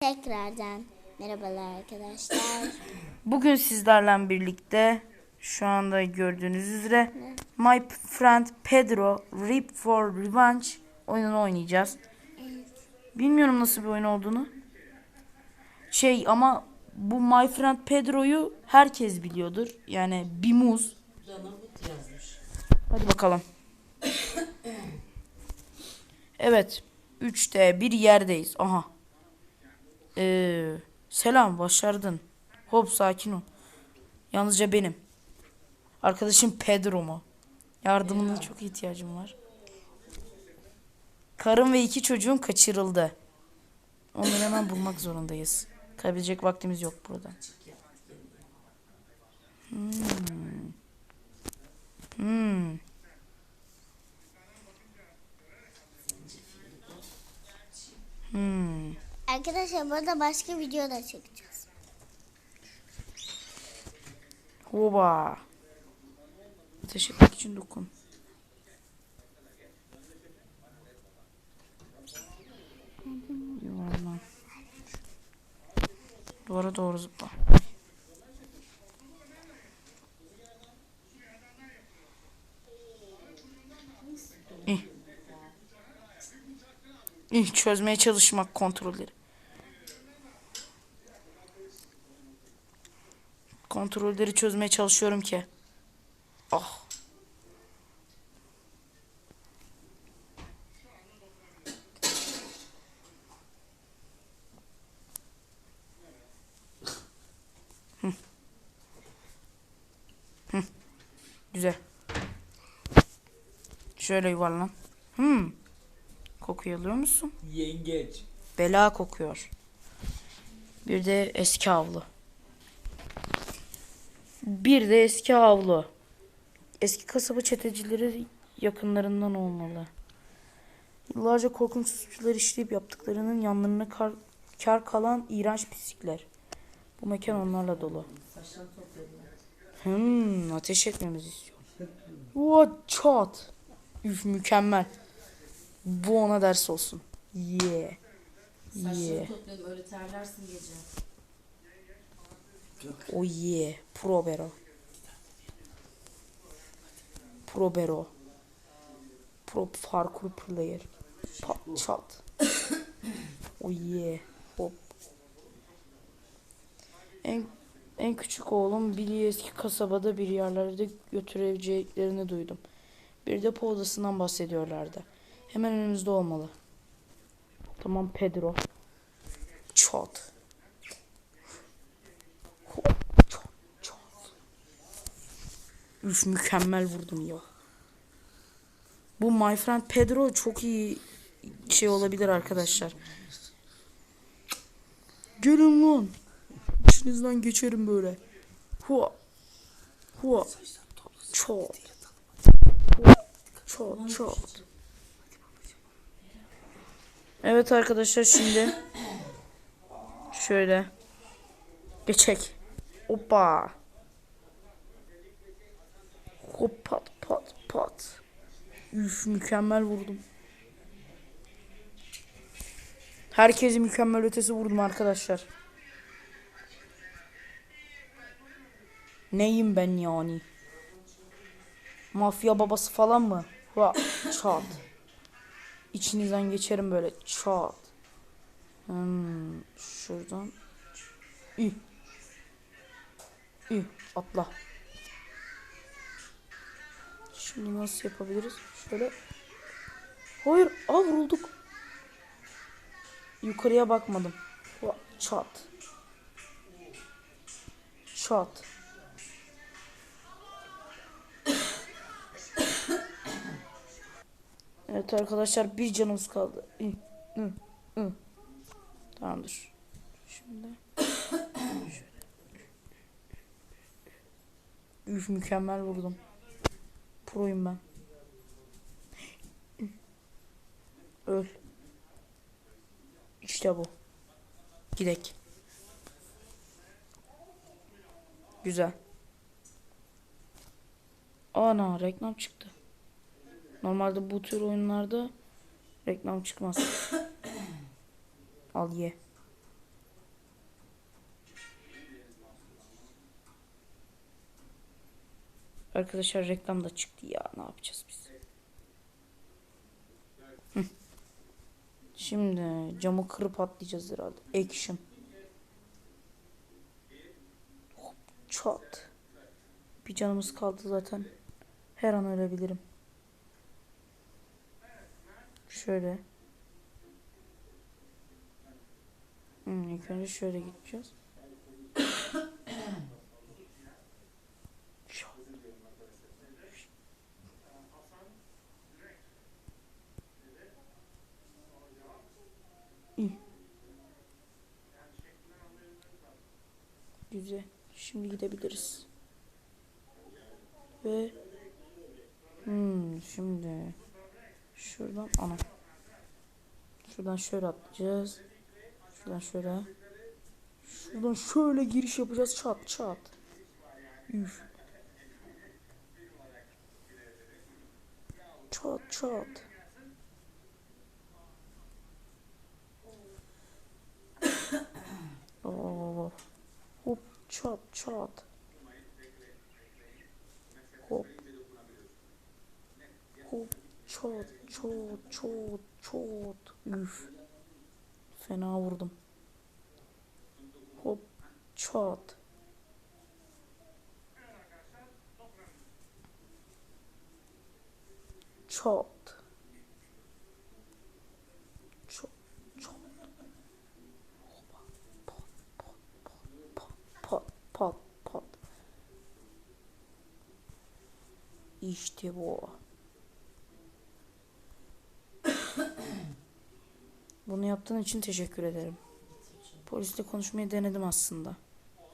Tekrardan merhabalar arkadaşlar. Bugün sizlerle birlikte şu anda gördüğünüz üzere My Friend Pedro Rip for Revenge oyununu oynayacağız. Bilmiyorum nasıl bir oyun olduğunu. Şey ama bu My Friend Pedro'yu herkes biliyordur. Yani bir muz. Hadi bakalım. Evet. 3'te bir yerdeyiz. Aha. Ee, selam başardın. Hop sakin ol. Yalnızca benim. Arkadaşım Pedro mu? Yardımına çok ihtiyacım var. Karım ve iki çocuğum kaçırıldı. Onları hemen bulmak zorundayız. Kaybedecek vaktimiz yok burada. Hmm. Hmm. Hmm. Arkadaşlar burada başka video da çekeceğiz. Hoba. Etmek için dokun. Yuvarlan. Duvara doğru zıpla. İh. İh, çözmeye çalışmak kontrolleri. Kontrolleri çözmeye çalışıyorum ki. Ah. Hı. Güzel. Şöyle yuvarlan. Hmm. Kokuyu alıyor musun? Yengeç. Bela kokuyor. Bir de eski havlu. Bir de eski havlu. Eski kasaba çetecileri yakınlarından olmalı. Yıllarca korkunç suçlar işleyip yaptıklarının yanlarına kar, kar kalan iğrenç pislikler. Bu mekan onlarla dolu. Hmm, ateş etmemizi istiyor. What çat. Üf mükemmel. Bu ona ders olsun. Yeah. Saçları Yeah. toplayalım öyle terlersin gece. Oh yeah. Pro Bero. Pro parkour player. Pat çat. oh yeah. Hop. En en küçük oğlum Billy'i eski kasabada bir yerlerde götüreceklerini duydum. Bir depo odasından bahsediyorlardı. Hemen önümüzde olmalı. Tamam Pedro. Çat. Hop, çat, çat. Üf mükemmel vurdum ya. Bu My Friend Pedro çok iyi şey olabilir arkadaşlar. Gelin lan. İçinizden geçerim böyle. Hua. Hua. Çat. Hua. Çat çat. Evet arkadaşlar şimdi şöyle geçek. Hoppa. Hop pat pat pat. Üf mükemmel vurdum. Herkesi mükemmel ötesi vurdum arkadaşlar. Neyim ben yani? Mafya babası falan mı? Ha, çat. İçinizden geçerim böyle çat. Hmm, şuradan. Ü. Ü. Atla. Şimdi nasıl yapabiliriz? Şöyle. Hayır. Aa vurulduk. Yukarıya bakmadım. Çat. Çat. Evet arkadaşlar bir canımız kaldı. Tamamdır. Şimdi. Üf mükemmel vurdum. Proyum ben. Öl. İşte bu. Gidek. Güzel. Ana reklam çıktı. Normalde bu tür oyunlarda reklam çıkmaz. Al ye. Arkadaşlar reklam da çıktı ya. Ne yapacağız biz? Şimdi camı kırıp atlayacağız herhalde. Action. Hop, Çat. Bir canımız kaldı zaten. Her an ölebilirim. Şöyle. Hmm, ilk önce şöyle gideceğiz. Şat. İyi. Güzel. Şimdi gidebiliriz. Ve hmm, şimdi şuradan ana. Şuradan şöyle atlayacağız. Şuradan şöyle. Şuradan şöyle giriş yapacağız. Çat çat. Üf. Çat çat. Oo. Hop çat çat. Hop. Hop çat çat çat çat. Üf. Fena vurdum. Hop çat. Çat çat. Hopa. Pat pat pat pat pat pat. İşte bu. Bunu yaptığın için teşekkür ederim. Polisle konuşmayı denedim aslında.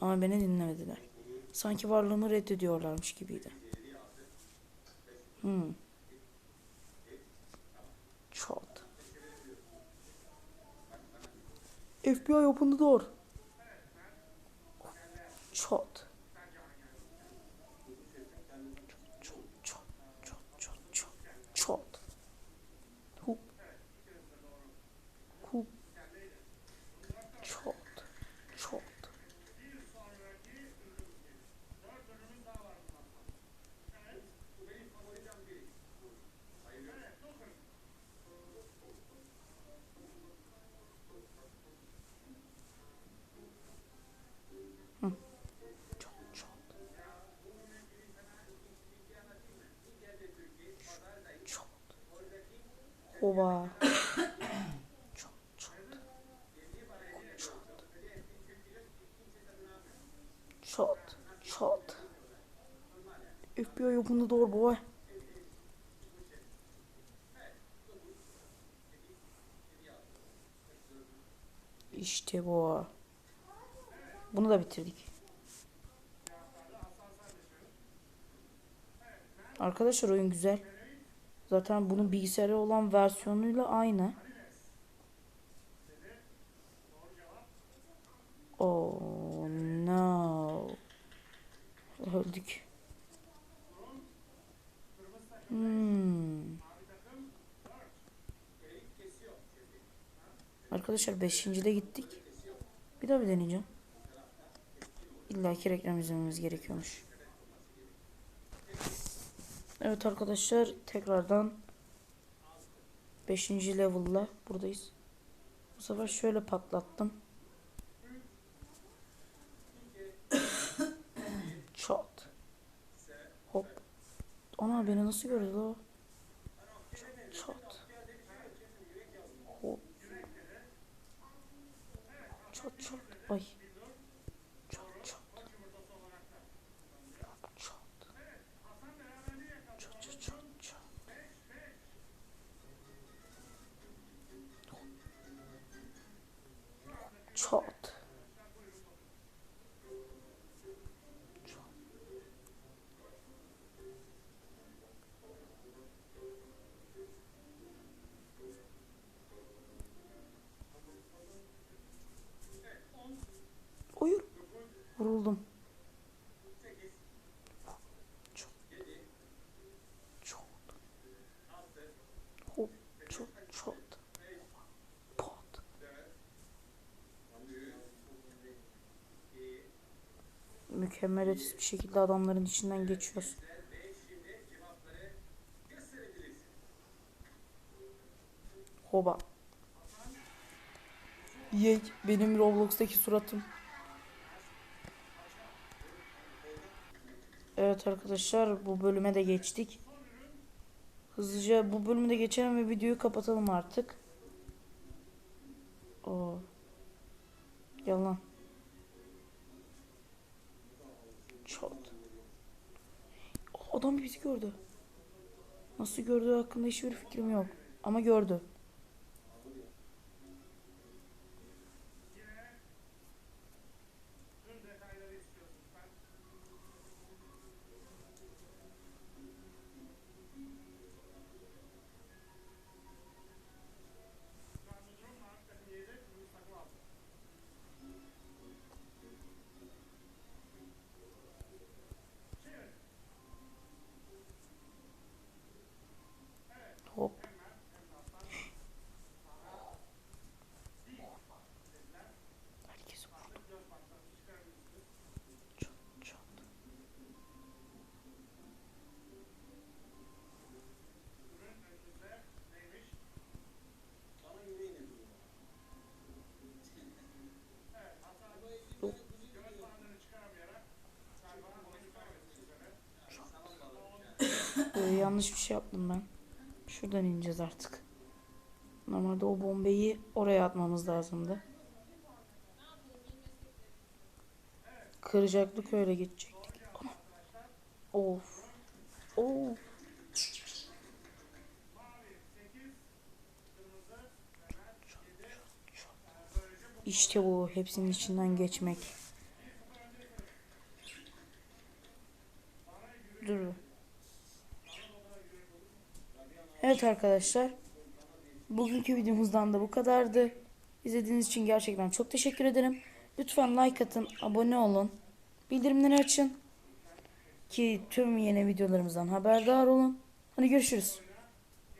Ama beni dinlemediler. Sanki varlığımı reddediyorlarmış gibiydi. Hmm. Çat. FBI open the door. Çat. Çat çat çat çat çat çat. Hup. Hup. Çat. Çat. Hı. Çat çat. Çat. Hoba. Çat çat. Çat. Çat. Çat. FBI the door boy. İşte bu. Bunu da bitirdik. Arkadaşlar oyun güzel. Zaten bunun bilgisayarı olan versiyonuyla aynı. Oh no. Öldük. Hmm. Arkadaşlar 5. de gittik. Bir daha bir deneyeceğim. İlla ki reklam izlememiz gerekiyormuş. Evet arkadaşlar tekrardan 5. level'la buradayız. Bu sefer şöyle patlattım. Çat. Hop. Ana beni nasıl gördü o? Çat. Hop. Çat çat. Ay. ücretsiz bir şekilde adamların içinden geçiyoruz. Hoba. Yey benim Roblox'taki suratım. Evet arkadaşlar bu bölüme de geçtik. Hızlıca bu bölümde geçelim ve videoyu kapatalım artık. Oo. Yalan. Çat. Adam bizi gördü. Nasıl gördüğü hakkında hiçbir fikrim yok. Ama gördü. Hop. Herkes vurdu. Çat çat. Yok. Ee, yanlış bir şey yaptım ben. Şuradan ineceğiz artık. Normalde o bombeyi oraya atmamız lazımdı. Kıracaktık öyle geçecektik. Of. Of. İşte bu. Hepsinin içinden geçmek. Dur. Evet arkadaşlar. Bugünkü videomuzdan da bu kadardı. İzlediğiniz için gerçekten çok teşekkür ederim. Lütfen like atın, abone olun. Bildirimleri açın. Ki tüm yeni videolarımızdan haberdar olun. Hadi görüşürüz.